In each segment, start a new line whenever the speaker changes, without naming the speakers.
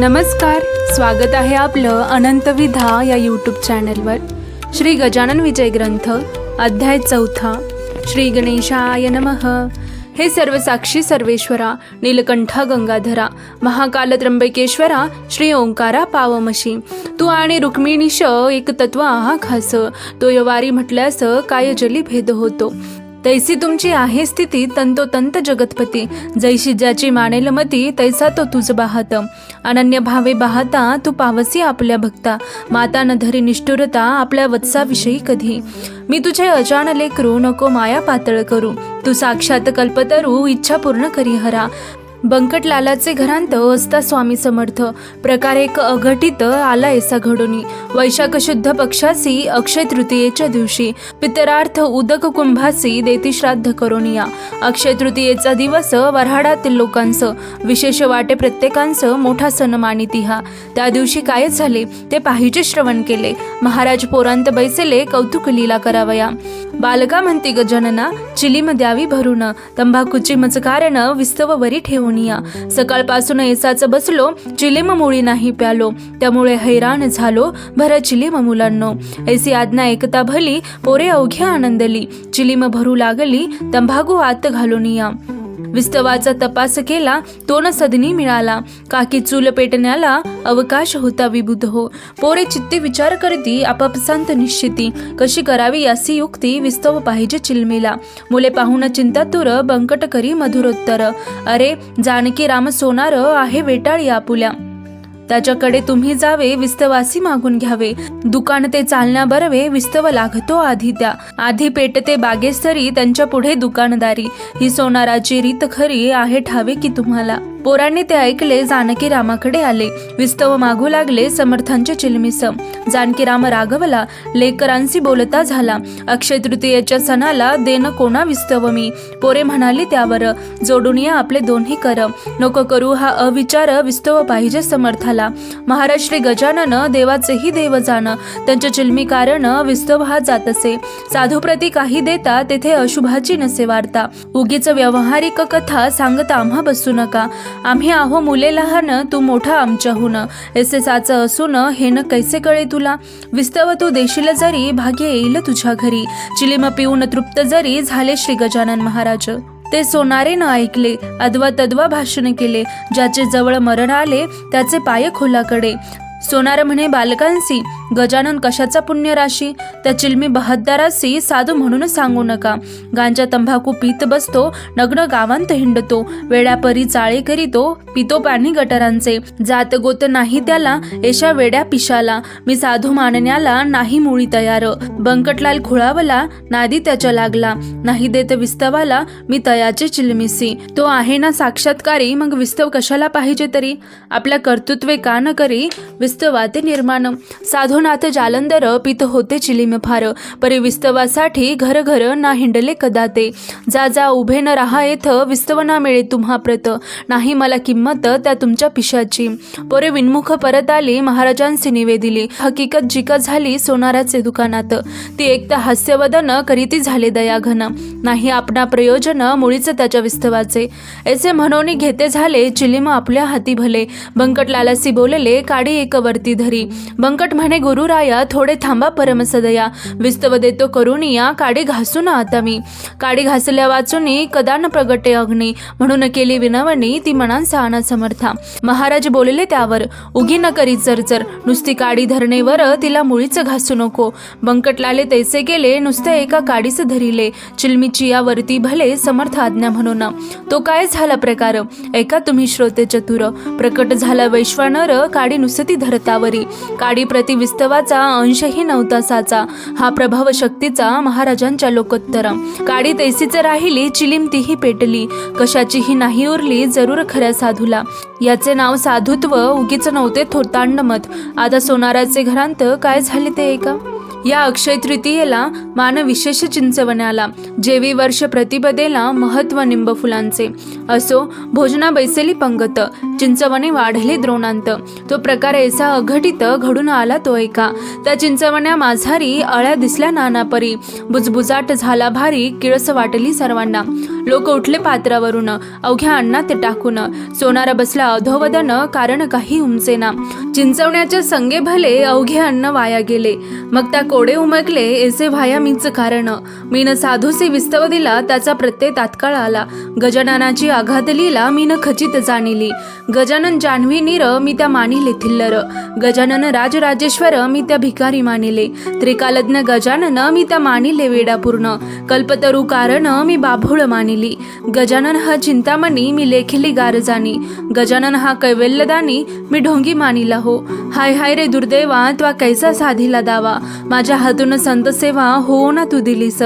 नमस्कार स्वागत आहे आपलं अनंत विधा या यूट्यूब चॅनलवर श्री गजानन विजय ग्रंथ अध्याय चौथा. श्री गणेशाय नमः. हे सर्व साक्षी सर्वेश्वरा नीलकंठा गंगाधरा महाकाल त्र्यंबकेश्वरा श्री ओंकारा पावमशी. तू आणि रुक्मिणीश एक तत्व आहा खास. तो यवारी म्हटल्यास काय जली भेद होतो. तैसी तुमची आहे स्थिती तंतोतंत जगतपती. जैशी ज्याची मानेल मती तैसा तो तुझ बाहत. अनन्य भावे बाहता तू पावसी आपल्या भक्ता. माता न धरी निष्ठुरता आपल्या वत्साविषयी कधी. मी तुझे अजाणले लेकरू नको माया पातळ करू. तू साक्षात कल्पतरू इच्छा पूर्ण करी हरा. बंकटलालाचे घरांत असता स्वामी समर्थ. प्रकार एक अघटित आला एसा घडोनी. वैशाख शुद्ध पक्षासी अक्षय तृतीयेच्या दिवशी पितरार्थ उदक कुंभासी देती श्राद्ध करोनिया. अक्षय तृतीयेचा दिवस वऱ्हाडातील लोकांचं विशेष वाटे प्रत्येकांचं मोठा सण मानिती हा. त्या दिवशी काय झाले ते पाहिजे श्रवण केले. महाराज पोरांत बैसले कौतुक लीला करावया. बालका म्हणती गजानना चिलीम द्यावी भरून तंबाखूची मचकारण विस्तव वरी ठेवून या सकाळपासून ऐसाच बसलो चिलेम मुळी नाही प्यालो. त्यामुळे हैराण झालो भर चिलीम मुलांनो ऐसी आज्ञा एकता भली पोरे अवघ्या आनंदली. चिलीम भरू लागली तंबाखू आत घालून या. विस्तवाचा तपास केला तो न सदनी मिळाला. काकी चूल पेटण्याला अवकाश होता विबुध हो. पोरे चित्ते विचार करती आपापसांत निश्चिती. कशी करावी यासी युक्ती विस्तव पाहिजे चिलमेला. मुले पाहून चिंतातुर बंकट करी मधुरोत्तर. अरे जानकी राम सोनार आहे वेटाळी आपुल्या त्याच्याकडे तुम्ही जावे विस्तवासी मागून घ्यावे. दुकान ते चालण्या बरवे विस्तव लागतो आधी त्या. आधी पेटते बागेस्तरी त्यांच्या पुढे दुकानदारी. ही सोनाराची रीत खरी आहे ठावे की तुम्हाला. पोरांनी ते ऐकले जानकी रामाकडे आले. विस्तव मागू लागले समर्थांचे चिलमिस. जानकी राम राघवला लेकरांशी बोलता झाला. अक्षय तृतीयेच्या सणाला देन कोणा विस्तव मी? पोरे म्हणाली त्यावर जोडून या आपले दोन्ही कर. नको करू हा अविचार विस्तव पाहिजे समर्थाला. महाराज श्री गजानन देवाचेही देव जाण. त्यांच्या चिलमी कारण विस्तव हा जात असे साधूप्रती काही देता तेथे अशुभाची नसे वार्ता उगीच व्यावहारिक कथा सांगता आम्हा बसू नका. आम्ही आहो मुले लहान तू मोठा आमच्याहून. ऐसे साच असून हे न कैसे कळे तुला? विस्तव तू देशील जरी भाग्य येईल तुझ्या घरी. चिलीम पिऊन तृप्त जरी झाले श्री गजानन महाराज. ते सोनारे न ऐकले अद्वा तद्वा भाषण केले. ज्याचे जवळ मरण आले त्याचे पाय खोलाकडे. सोनार म्हणे बालकांसी गजानन कशाचा पुण्यराशी? त्या चिलमी बहाददारासी साधू म्हणून सांगू नका. गांजा तंबाखू पीत बसतो नग्न गावांत हिंडतो. वेड्यापरी चाळे करीतो पितो पाणी गटरांचे. जात गोत नाही त्याला एशा वेड्या पिशाला. मी साधू मानण्याला नाही मुळी तयार. बंकटलाल खुळावला नादी त्याच्या लागला. नाही देत विस्तवाला मी तयाचे चिलमिसी. तो आहे ना साक्षात्कारी मग विस्तव कशाला पाहिजे तरी? आपल्या कर्तृत्वे का न करी? विस्तवाते निर्माण. साधुनाथ जालंधर पित होते चिलीम फार परी विस्तवासाठी घर घर ना हिंडले कदा ते जा जा उभे न राहा येथ विस्तव ना मिळे तुम्हा प्रत. नाही मला किंमत त्या तुमच्या पिशाची. पोरे विनमुख परत आली महाराजांची निवेदिली. हकीकत जिका झाली सोनाराचे दुकानात. ती एक तर हास्यवदन करीती झाले दयाघन. नाही आपणा प्रयोजन मुळीच त्याच्या विस्तवाचे. ऐसे म्हणून घेते झाले चिलीम आपल्या हाती भले. बंकटलालासी बोलले काडी एक वरती धरी. बंकट म्हणे गुरुराया थोडे थांबा परमसदया. विस्तव देतो करुणिया काडी घासू ना आता मी. काडी घासल्या वाचुनी कदान प्रगटे अग्नी. म्हणून केली विनवणी ती मनान सहाना समर्था. महाराज बोलले त्यावर उगी न करी चरचर. नुसती काडी धरणेवर तिला मुळीच घासू नको. बंकटलाले तैसे गेले नुसते एका काडीस धरिले. चिलमीची या वरती भले समर्थ आज्ञा म्हणून. तो काय झाला प्रकार? ऐका तुम्ही श्रोते चतुर. प्रकट झाला वैश्वानर काडी नुसती धरतावरी काडी प्रति विस्तवाचा अंशही नव्हतासाचा हा प्रभाव शक्तीचा महाराजांच्या लोकोत्तर काडी तैसीच राहिली चिलिम तीही पेटली. कशाचीही नाही उरली जरूर खऱ्या साधूला. याचे नाव साधुत्व उगीच नव्हते थोतांड मत आता सोनाराचे घरांत काय झाले ते ऐका या अक्षय तृतीयेला मान विशेष चिंचवण्याला जेवी वर्ष प्रतिपदेला महत्त्व निंब फुलांचे. असो भोजना बैसेली पंगत चिंचवणे वाढले द्रोणांत. तो प्रकार ऐसा अघटित घडून आला तो ऐका. त्या चिंचवण्या माझारी अळ्या दिसल्या नानापरी. बुजबुजाट झाला भारी किळस वाटली सर्वांना. लोक उठले पात्रावरून अवघ्या अन्नात टाकून. सोनारा बसला अधोवदन कारण काही उमचेना. चिंचवण्याच्या संगे भले अवघे अन्न वाया गेले. मग त्या कोडे उमकले ऐसे भाया मीच कारण. मीन साधूसे विस्तव दिला त्याचा प्रत्यय तात्काळ आला. गजाननाची आघात लीला मीन खचित जाणिली. गजानन जान्हवी नीर मी त्या मानिले थिल्लर. गजानन राजराजेश्वर मी त्या भिकारी मानिले. त्रिकालज्ञ गजानन मी त्या मानिले वेडापूर्ण. कल्पतरू कारण मी बाभूळ मानिली. गजानन हा चिंतामणी मी लेखिली गारजानी. गजानन हा कैवल्यदानी मी ढोंगी मानिला हो. हाय हाय रे दुर्दैवा त्वा कैसा साधिला दावा. माझ्या हातून संत सेवा हो ना तू दिलीस.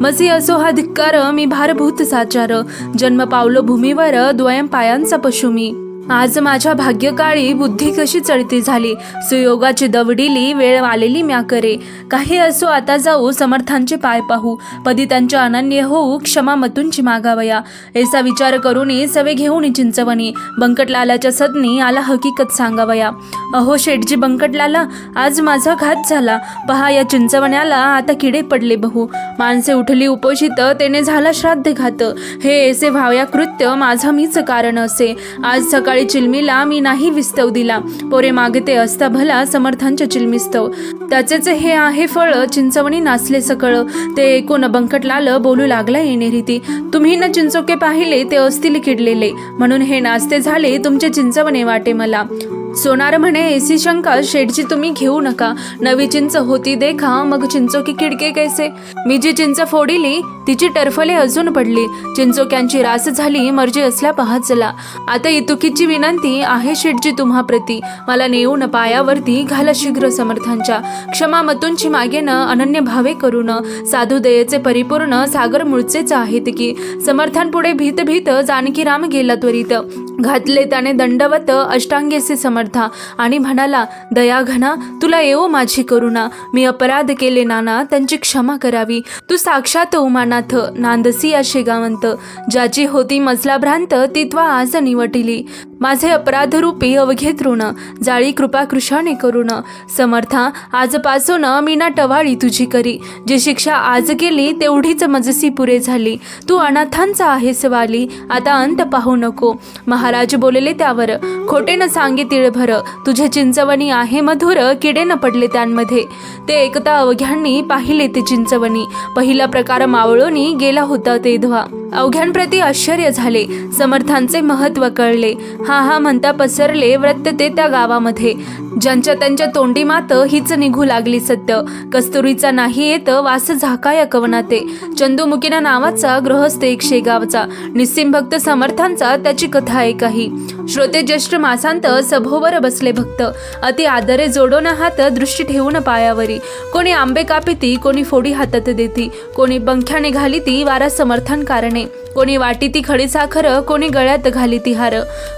मसी असो हा धिक्कार मी भारभूत साचार. जन्म पावलो भूमीवर द्वयम पायांचा पशु मी. आज माझ्या भाग्यकाळी बुद्धी कशी चढती झाली? सुयोगाची दवडीली वेळ आलेली म्या करे काही असो आता जाऊ समर्थांचे पाय पाहू. पदी त्यांच्या अनन्य होऊ क्षमा मतूंची मागावया. ऐसा विचार करून सवे घेऊन चिंचवणी. बंकटलालाच्या सदनी आला हकीकत सांगावया. अहो शेठजी बंकटलाला आज माझा घात झाला. पहा या चिंचवण्याला आता किडे पडले बहू. माणसे उठली उपोषित तेने झाला श्राद्ध घात. हे ऐसे व्हाव्या कृत्य माझा मीच कारण असे. आज सकाळी चिलमीला मी नाही विस्तव दिला. पोरे मागते असता भला समर्थांच्या चिलमिस्तव. त्याचेच हे आहे फळ चिंचवणी नाचले सकळ. ते ऐकून बंकटलाल बोलू लागला येणे रीती. तुम्ही न चिंचोके पाहिले ते असतील किडलेले. म्हणून हे नाचते झाले तुमचे चिंचवणे वाटे मला. सोनार म्हणे एसी शंका शेडची तुम्ही घेऊ नका. नवी चिंच होती देखा मग चिंचोकी किडके कैसे? मी जी चिंच फोडिली तिची टरफले अजून पडली. चिंचोक्यांची रास झाली मर्जी असल्या पाहत चला आता इतुकीची विनंती आहे शेठजी तुम्हा प्रती मला नेऊन पायावरती घाला शीघ्र समर्थांच्या. क्षमा मतूंची मागेन अनन्य भावे करून साधू दयेचे परिपूर्ण सागर मुळचेच आहेत की. समर्थांपुढे भीत भीत जानकी राम गेला त्वरित. घातले त्याने दंडवत अष्टांगेचे समर्था. आणि म्हणाला दया घना तुला येऊ माझी करुणा. मी अपराध केले नाना त्यांची क्षमा करावी. तू साक्षात उमानाथ नांदसी या शेगावंत ज्याची होती मजला भ्रांत ती आज निवटिली. माझे अपराधरूपी अवघे तृण जाळी कृपा कृशाने करुण समर्था आजपासून मी ना टवाळी तुझी करी. जी शिक्षा आज केली तेवढीच मजसी पुरे झाली. तू अनाथांचा आहेस वाली आता अंत पाहू नको. महाराज बोलले त्यावर खोटे न सांगे तिळभर. तुझे चिंचवणी आहे मधुर किडे न पडले त्यांमध्ये. ते एकता अवघ्यांनी पाहिले ते चिंचवणी. पहिला प्रकार मावळोनी गेला होता तेधवा अवघ्यांप्रती आश्चर्य झाले. समर्थांचे महत्त्व कळले. हा हा म्हणता पसरले व्रत ते त्या गावामध्ये. ज्यांच्या त्यांच्या तोंडी मात हीच निघू लागली सत्य. कस्तुरीचा नाही येत वास झाका या कवनाते. चंदुमुकीना नावाचा गृहस्थ एक शेगावचा. निस्सिम भक्त समर्थांचा त्याची कथा आहे काही श्रोते ज्येष्ठ मासांत सभोवर बसले भक्त. अति आदरे जोडोन हात दृष्टी ठेवून पायावरी. कोणी आंबे कापिती कोणी फोडी हातात देती. कोणी पंख्याने घालिती वारा समर्थन कारणे. कोणी वाटी ती खडी साखर कोणी गळ्यात घाली ती हार.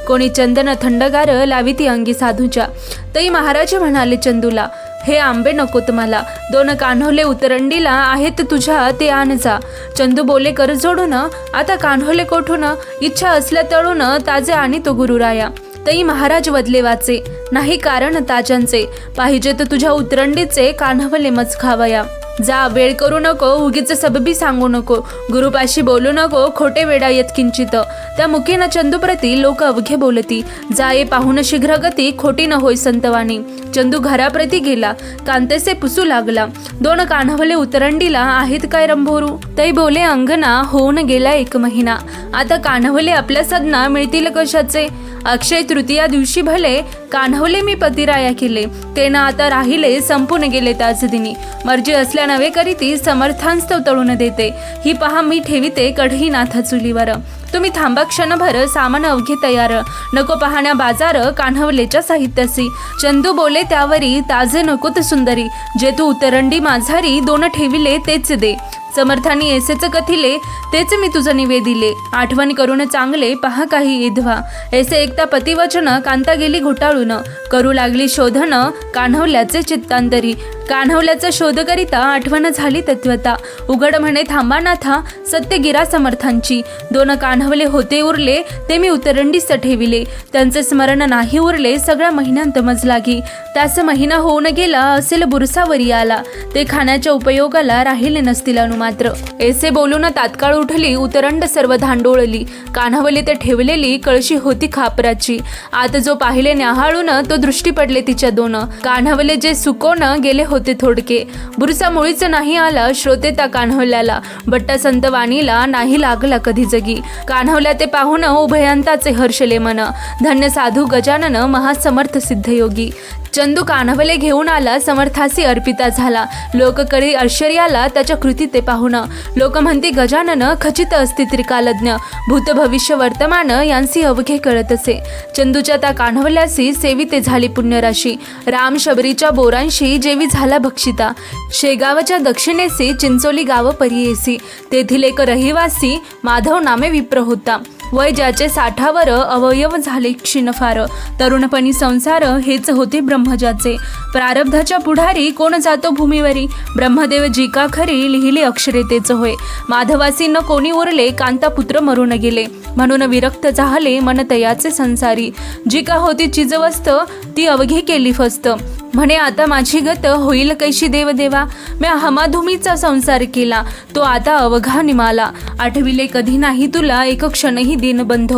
कोणी चंदन थंडगार लावी ती अंगी साधूच्या. तई महाराज म्हणाले चंदूला हे आंबे नकोत मला दोन कान्होले उतरंडीला आहेत तुझ्या ते आण जा. चंदू बोले कर जोडून. आता कान्होले कोठून? इच्छा असल्या तळून ताजे आणि तो गुरुराया. तई महाराज वदले वाचे नाही कारण ताजांचे पाहिजे तर तुझ्या उतरंडीचे कान्हवले मच खावया. जा वेळ करू नको उगीच सबबी सांगू नको. गुरुपाशी बोलू नको खोटे वेडा येत किंचित. त्या मुखेन चंदूप्रती लोक अवघे बोलती. जा ये पाहून शीघ्रगती खोटी न होय संतवाणी. चंदू घराप्रती गेला. कांतेसे पुसू लागला. दोन कान्हवले उतरंडीला आहेत काय रंभोरू? तै बोले अंगना होऊन गेला एक महिना. आता कान्हवले आपल्या सदना मिळतील कशाचे? अक्षय तृतीया दिवशी भले कान्हवले मी पतिराया केले. ते ना आता राहिले संपून गेले त्याच दिनी. मर्जी असल्या नवे करीती समर्थांस्तव तळून देते. ही पहा मी ठेविते कढी नाथा चुलीवर. तुम्ही थांबा क्षणभर सामान अवघे तयार. नको पाहण्या बाजार कान्हवलेच्या साहित्यासी. चंदू बोले त्यावरी ताजे नकोत सुंदरी. जे तू उतरंडी माझारी दोन ठेविले तेच दे. समर्थानी एसेच कथिले तेच मी तुझं निवेदिले. आठवण करून चांगले पहा काही इधवा. ऐसे एकता पतिवचन कांता गेली घोटाळून. करू लागली शोधन कान्हवल्याचे चित्तांतरी. कान्हवल्याचा शोध करिता आठवण झाली तत्वता. उघड म्हणे थांबा नाथा सत्य गिरा समर्थांची. दोन कान कान्हवले होते उरले ते मी उतरंडीस ठेविले. त्यांचे स्मरण नाही उरले सगळ्या महिन्यांत मज लागी त्यास महिना होऊन गेला असेल बुरसावरी आला. ते खाण्याच्या उपयोगाला राहिले नसतील अनुमात्र ऐसे बोलून तात्काळ उठली उतरंड सर्व धांडोळली. कान्हावले ते ठेवलेली कळशी होती खापराची. आत जो पाहिले न्याहाळून तो दृष्टी पडले तिच्या दोन. कान्हावले जे सुकोन गेले होते थोडके. बुरसा मुळीच नाही आला श्रोते त्या कान्हवल्याला. बट्टा संत वाणीला नाही लागला कधी जगी. कान्हवल्या ते पाहून उभयांताचे हर्षले मन. धन्य साधू गजानन महासमर्थ सिद्धयोगी. चंदू कान्हवले घेऊन आला समर्थासी अर्पिता झाला. लोक करी आश्चर्याला त्याच्या कृती ते पाहून. लोक म्हणते गजानन खचित असते त्रिकालज्ञ भूत भविष्य वर्तमान यांसी अवघे कळत असे. चंदूच्या त्या कान्हवल्यासी सेविते झाली पुण्यराशी. राम शबरीच्या बोरांशी जेवी झाला भक्षिता. शेगावच्या दक्षिणेसी चिंचोली गाव परियेसी. तेथील एक रहिवासी माधव नामे विप्र होता वय ज्याचे साठावर अवयव झाले क्षीणफार. तरुणपणी संसार हेच होते ब्रह्मजाचे प्रारब्धाच्या पुढारी कोण जातो भूमीवरी? ब्रह्मदेव जिका खरी लिहिले अक्षरे तेच होय. माधवासी न कोणी उरले कांता पुत्र मरून गेले. म्हणून विरक्त झाले मन तयाचे संसारी. जी का होती चिजवस्त ती अवघी केली फस्त. म्हणे आता माझी गत होईल कैशी देवदेवा? म्या हमाधुमीचा संसार केला तो आता अवघा निमाला. आठविले कधी नाही तुला एक क्षणही दिनबंध.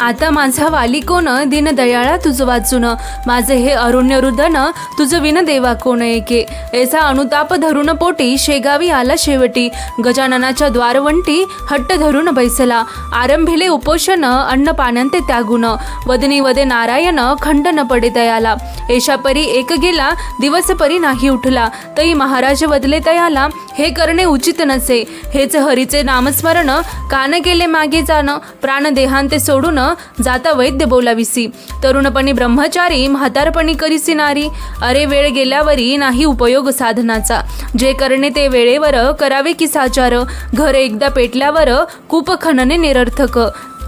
आता माझा वाली कोण दिन दयाळा तुझ वाचून. माझे हे अरुण्य रुदन तुझ विन देवा कोण एके. ऐसा अनुताप धरून पोटी शेगावी आला शेवटी. गजाननाच्या द्वारवंटी हट्ट धरून बैसला. आरंभिले उपोषण अन्न पाण्यांते त्यागुण वदनी वदे नारायण खंड न पडे तयाला एशा परी एक गेला दिवस परी नाही उठला. तई महाराज वदले तयाला हे करणे उचित नसे. हेच हरीचे नामस्मरण कान गेले मागे जाणं. प्राण देहांते सोडून जाता वैद्य बोलाविसी. तरुणपणी ब्रह्मचारी म्हातारपणी करीसी नारी. अरे वेळ गेल्यावरी नाही उपयोग साधनाचा. जे करणे ते वेळेवर करावे की साचार. घर एकदा पेटल्यावर कूप निरर्थक.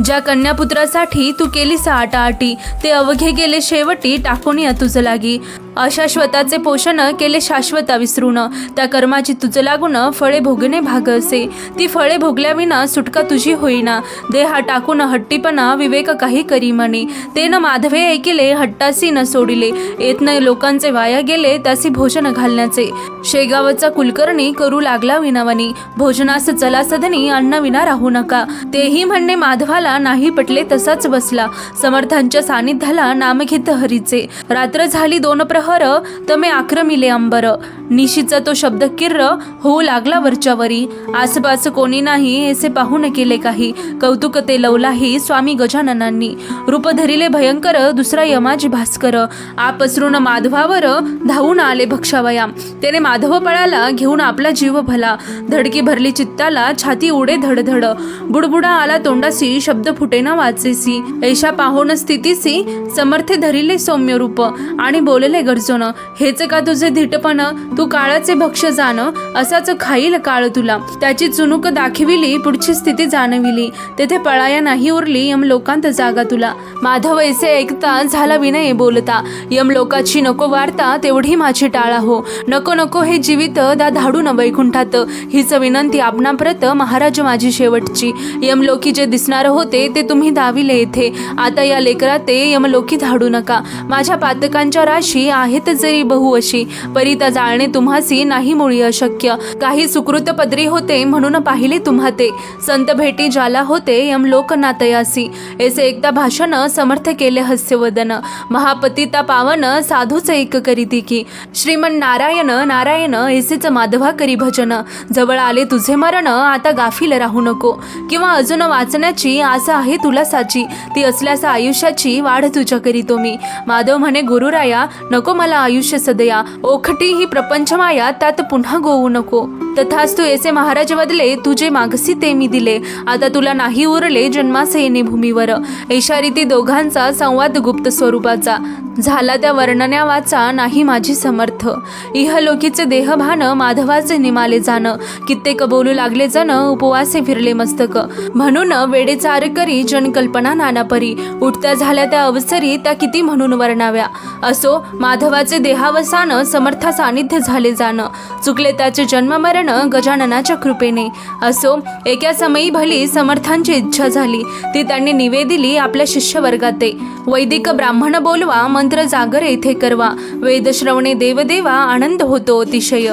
ज्या कन्यापुत्रासाठी तू केलीस आटाआटी ते अवघे गेले शेवटी टाकून या तुझं लागी. अशाश्वताचे पोषण केले शाश्वता विसरून त्या कर्माची तुझं लागून फळे भोगणे भाग असे ती फळे भोगल्याविना सुटका तुझी होईना. देहा टाकून हट्टीपणा विवेक काही करी म्हणे ते न माधवे ऐकिले हट्टासी न सोडिले. येत न लोकांचे वाया गेले त्यासी भोजन घालण्याचे. शेगावचा कुलकर्णी करू लागला विनावनी. भोजनास चला सदनी अन्न विना राहू नका. तेही म्हणणे माधवाला नाही पटले तसाच बसला. समर्थांच्या सानिध्याला नाम घेत हरीचे. रात्र झाली दोन प्रहर तमे आक्रमिले अंबर. निशीचा तो शब्द किर्र होऊ लागला वरच्यावरी आसपास कोणी नाही असे पाहून केले काही. कौतुक ते लवलाही स्वामी गजाननांनी. रूप धरिले भयंकर दुसरा यमाजी भास्कर. आपसरून माधवावर धावून आले भक्षावया त्याने माधव पळाला घेऊन आपला जीव भला. धडकी भरली चित्ताला छाती उडे धडधड. बुडबुडा आला तोंडासी शब्द शब्द फुटेना वाचेसी. ऐशा पाहोन स्थितीसी समर्थे धरिले सौम्य रूप आणि बोलले गरजोन हेच का तुझे धीटपण? तू काळाचे भक्ष जाण असाच खाईल काळ तुला. त्याची चुनूक दाखविली पुढची स्थिती जाणविली. तेथे पळाया नाही उरली यम लोकांत जागा तुला. माधव ऐसे ऐकता झाला विनय बोलता. यम लोकाची नको वार्ता तेवढी माझी टाळा हो. नको नको हे जीवित दा धाडू न वैकुंठात. हीच विनंती आपणाप्रत महाराज माझी शेवटची. यमलोकी जे दिसणार होते ते तुम्ही दाविले येथे आता या लेकरा ते यमलोकी धाडू नका. माझ्या पातकांच्या राशी आहेत जरी बहु अशी परिता जाळणे तुम्हासी नाही मुळी अशक्य. काही सुकृत पदरी होते म्हणून पाहिले तुम्हा ते. संत भेटी ज्याला होते यमलोक नातयासी एसे एकदा भाषण समर्थ केले हास्यवदन. महापतिता पावन साधूच एक करीती की. श्रीमन नारायण नारायण एसेच माधवा करी भजन. जवळ आले तुझे मरण आता गाफील राहू नको. किंवा अजून वाचण्याची असं आहे तुला साची. ती असल्यास आयुष्याची वाढ तुझ्या करीतो मी माधव म्हणे गुरुराया नको मला आयुष्य सदया. ओखटी ही प्रपंच माया त्यात पुन्हा गोवू नको. तथाच तू येसे महाराज बदले तुझे मागसी ते मी दिले. आता तुला नाही उरले जन्मास येणे भूमीवर. ऐशा दोघांचा संवाद गुप्त स्वरूपाचा. झाला त्या वर्णन्या वाचा नाही माझी समर्थ. इहलोकीचे देहभान माधवाचे निमाले जाण. कित्येक बोलू लागले जण उपवासे फिरले मस्तक. म्हणून वेडे चार करी जनकल्पना नानापरी. उठत्या झाल्या त्या अवसरी त्या किती म्हणून वर्णाव्या. असो माधवाचे देहावसान समर्था सानिध्य झाले जाण. चुकले त्याचे जन्ममरण गजाननाच्या कृपेने. असो एका समयी भली समर्थांची इच्छा झाली. ती त्यांनी निवेदिली आपल्या शिष्यवर्गाते. वैदिक ब्राह्मण बोलवा मंत्र जागर येथे करवा. वेद श्रवणे देवदेवा आनंद होतो अतिशय.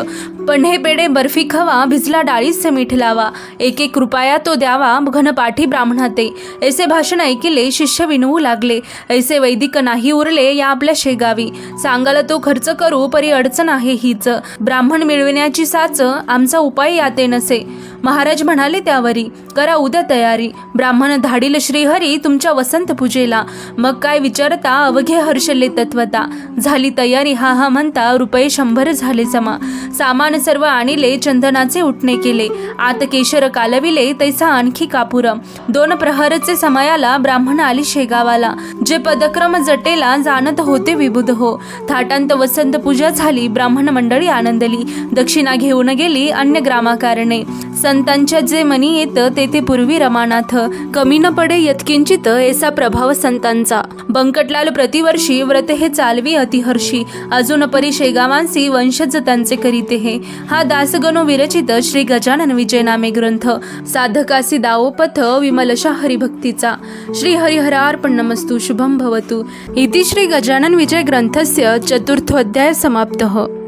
पन्हे पेडे बर्फी खवा भिजला डाळीस मीठ लावा. एक एक रुपया तो द्यावा घनपाठी ब्राह्मणाते. ऐसे भाषण ऐकिले शिष्य विनवू लागले. ऐसे वैदिक नाही उरले या आपल्या शेगावी. सांगाला तो खर्च करू परी अडचण आहे हीच. ब्राह्मण मिळविण्याची साच आमचा उपाय याते नसे. महाराज म्हणाले त्यावरी करा उद्या तयारी. ब्राह्मण धाडील श्रीहरी तुमच्या वसंत पूजेला. मग काय विचारता अवघे हर्षले तत्वता. झाली तयारी हा हा म्हणता रुपये शंभर झाले जमा. सामान सर्व आणिले चंदनाचे उठणे केले. आत केशर कालविले तैसा आणखी कापूर दोन प्रहरचे समयाला ब्राह्मण आली शेगावाला. जे पदक्रम जटेला जाणत होते विबुध हो. थाटांत वसंत पूजा झाली ब्राह्मण मंडळी आनंदली. दक्षिणा घेऊन गेली अन्य ग्रामाकारणे. संतांच्या जे मनी येत ते ते पूर्वी रमानाथ. कमी न पडे यत्किंचित ऐसा प्रभाव संतांचा. बंकटलाल प्रतिवर्षी व्रत हे चालवी अतिहर्षी. अजून परी शेगावांसी वंशज त्यांचे करीते हे. हा दासगणो विरचित श्री गजानन विजय नामे ग्रंथ. साधकासी दावोपथ विमलशा हरिभक्तीचा. श्री हरिहरार्पण नमस्तु शुभम भवतु. इति श्री गजानन विजय ग्रंथस्य चतुर्थोऽध्याय समाप्तः.